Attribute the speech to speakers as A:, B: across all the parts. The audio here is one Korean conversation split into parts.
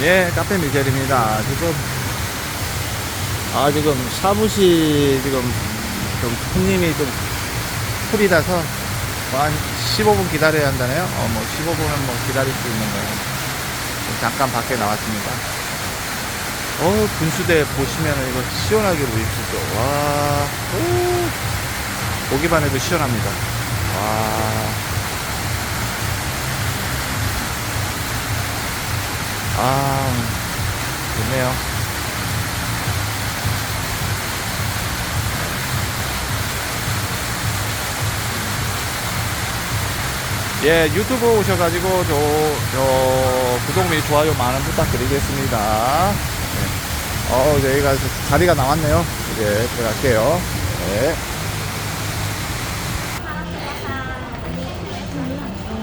A: 예, 카페 미셸입니다. 지금, 아, 지금 사무실 지금 좀 손님이 좀 풀이라서 뭐한 15분 기다려야 한다네요. 어, 뭐 15분은 뭐 기다릴 수 있는 거예요. 잠깐 밖에 나왔습니다. 어, 분수대 보시면 이거 시원하게 보이시죠? 와, 오, 보기만 해도 시원합니다. 와. 아, 좋네요. 예, 유튜브 오셔가지고, 저, 저, 구독 및 좋아요 많은 부탁드리겠습니다. 네. 어, 저희가 자리가 나왔네요. 이제 들어갈게요. 네.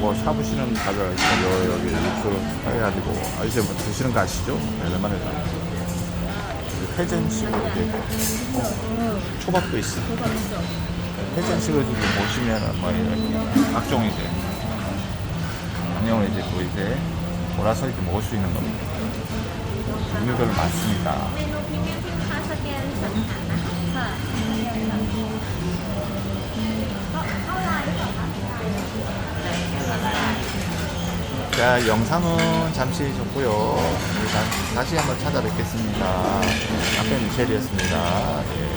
A: 뭐 사무실은 다들 여, 여기 육수로 해가지고. 아, 이제 뭐 드시는 거 아시죠? 네, 웬만해서 회전식으로 되고 어, 초밥도 있어. 회전식으로 지금 보시면은 뭐 이렇게 각종 이제 양념을 이제 또 이제 몰아서 이렇게 먹을 수 있는 겁니다. 종류별로 많습니다 자, 영상은 잠시 다, 다시 한번 찾아뵙겠습니다. 앞에 미셸이었습니다. 예.